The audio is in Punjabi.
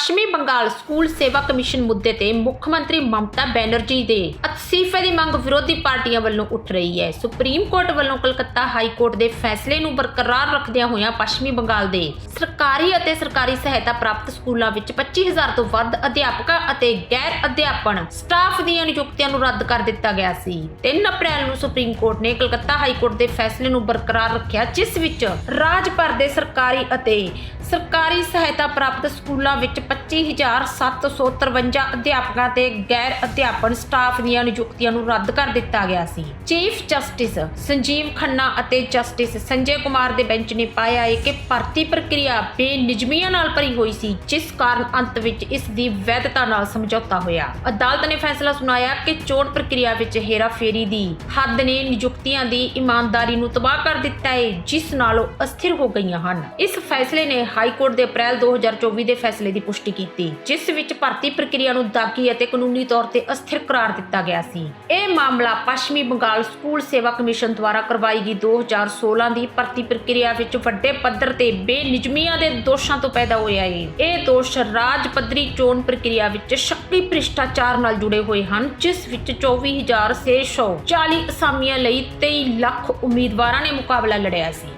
ਪੱਛਮੀ ਬੰਗਾਲ ਸਕੂਲ ਸੇਵਾ ਕਮਿਸ਼ਨ ਮੁੱਦੇ ਤੇ ਮੁੱਖ ਮੰਤਰੀ ਮਮਤਾ ਬੈਨਰਜੀ ਦੇ ਅਸਤੀਫੇ ਦੀ ਮੰਗ ਵਿਰੋਧੀ ਪਾਰਟੀਆਂ ਵੱਲੋਂ ਉੱਠ ਰਹੀ ਹੈ। ਸੁਪਰੀਮ ਕੋਰਟ ਵੱਲੋਂ ਕਲਕੱਤਾ ਹਾਈ ਕੋਰਟ ਦੇ ਫੈਸਲੇ ਨੂੰ ਬਰਕਰਾਰ ਰੱਖਦਿਆਂ ਹੋਇਆਂ ਪੱਛਮੀ ਬੰਗਾਲ ਦੇ ਸਰਕਾਰੀ ਅਤੇ ਸਰਕਾਰੀ ਸਹਾਇਤਾ ਪ੍ਰਾਪਤ ਸਕੂਲਾਂ ਵਿੱਚ 25000 ਤੋਂ ਵੱਧ ਅਧਿਆਪਕਾਂ ਅਤੇ ਗੈਰ ਅਧਿਆਪਨ ਸਟਾਫ ਦੀਆਂ ਨਿਯੁਕਤੀਆਂ ਨੂੰ ਰੱਦ ਕਰ ਦਿੱਤਾ ਗਿਆ ਸੀ। 3 ਅਪ੍ਰੈਲ ਨੂੰ ਸੁਪਰੀਮ ਕੋਰਟ ਨੇ ਕਲਕੱਤਾ ਹਾਈ ਕੋਰਟ ਦੇ ਫੈਸਲੇ ਨੂੰ ਬਰਕਰਾਰ ਰੱਖਿਆ, ਜਿਸ ਵਿੱਚ ਰਾਜ ਭਰ ਦੇ ਸਰਕਾਰੀ ਅਤੇ ਸਰਕਾਰੀ ਸਹਾਇਤਾ ਪ੍ਰਾਪਤ ਸਕੂਲਾਂ ਵਿੱਚ 25753 ਅਧਿਆਪਕਾਂ ਤੇ ਗੈਰ ਅਧਿਆਪਨ ਸਟਾਫ ਦੀਆਂ ਨਿਯੁਕਤੀਆਂ ਨੂੰ ਰੱਦ ਕਰ ਦਿੱਤਾ ਗਿਆ ਸੀ। ਚੀਫ ਜਸਟਿਸ ਸੰਜੀਵ ਖੰਨਾ ਅਤੇ ਜਸਟਿਸ ਸੰਜੇ ਕੁਮਾਰ ਦੇ ਬੈਂਚ ਨੇ ਪਾਇਆ ਹੈ ਕਿ ਭਰਤੀ ਪ੍ਰਕਿਰਿਆ ਬੇਨਿਯਮੀਆਂ ਨਾਲ ਭਰੀ ਹੋਈ ਸੀ, ਜਿਸ ਕਾਰਨ ਅੰਤ ਵਿੱਚ ਇਸ ਦੀ ਵੈਧਤਾ ਨਾਲ ਸਮਝੌਤਾ ਹੋਇਆ। ਅਦਾਲਤ ਨੇ ਫੈਸਲਾ ਸੁਣਾਇਆ ਕਿ ਚੋਣ ਪ੍ਰਕਿਰਿਆ ਵਿੱਚ ਹੇਰਾਫੇਰੀ ਦੀ ਹੱਦ ਨੇ ਨਿਯੁਕਤੀਆਂ ਦੀ ਇਮਾਨਦਾਰੀ ਨੂੰ ਤਬਾਹ ਕਰ ਦਿੱਤਾ ਹੈ, ਜਿਸ ਨਾਲ ਉਹ ਅਸਥਿਰ ਹੋ ਗਈਆਂ ਹਨ। ਇਸ ਫੈਸਲੇ ਨੇ ਹਾਈ ਕੋਰਟ ਦੇ ਅਪ੍ਰੈਲ 2024 ਦੇ ਫੈਸਲੇ ਦੀ ਪੁਸ਼ਟੀ ਕੀਤੀ, ਜਿਸ ਵਿੱਚ ਭਰਤੀ ਪ੍ਰਕਿਰਿਆ ਨੂੰ ਦਾਗੀ ਅਤੇ ਕਾਨੂੰਨੀ ਤੌਰ ਤੇ ਅਸਥਿਰ ਕਰਾਰ ਦਿੱਤਾ ਗਿਆ ਸੀ। ਇਹ ਮਾਮਲਾ ਪੱਛਮੀ ਬੰਗਾਲ ਸਕੂਲ ਸੇਵਾ ਕਮਿਸ਼ਨ ਦੁਆਰਾ ਕਰਵਾਈ ਗਈ 2016 ਦੀ ਭਰਤੀ ਪ੍ਰਕਿਰਿਆ ਵਿੱਚ ਵੱਡੇ ਪੱਧਰ ਤੇ ਬੇਨਿਯਮੀਆਂ ਦੇ ਦੋਸ਼ਾਂ ਤੋਂ ਪੈਦਾ ਹੋਇਆ ਹੈ ਇਹ ਦੋਸ਼ ਰਾਜ ਪੱਧਰੀ ਚੋਣ ਪ੍ਰਕਿਰਿਆ ਵਿੱਚ ਸ਼ੱਕੀ ਭ੍ਰਿਸ਼ਟਾਚਾਰ ਨਾਲ ਜੁੜੇ ਹੋਏ ਹਨ, ਜਿਸ ਵਿੱਚ 24640 ਅਸਾਮੀਆਂ ਲਈ 23 ਲੱਖ ਉਮੀਦਵਾਰਾਂ ਨੇ ਮੁਕਾਬਲਾ ਲੜਿਆ ਸੀ।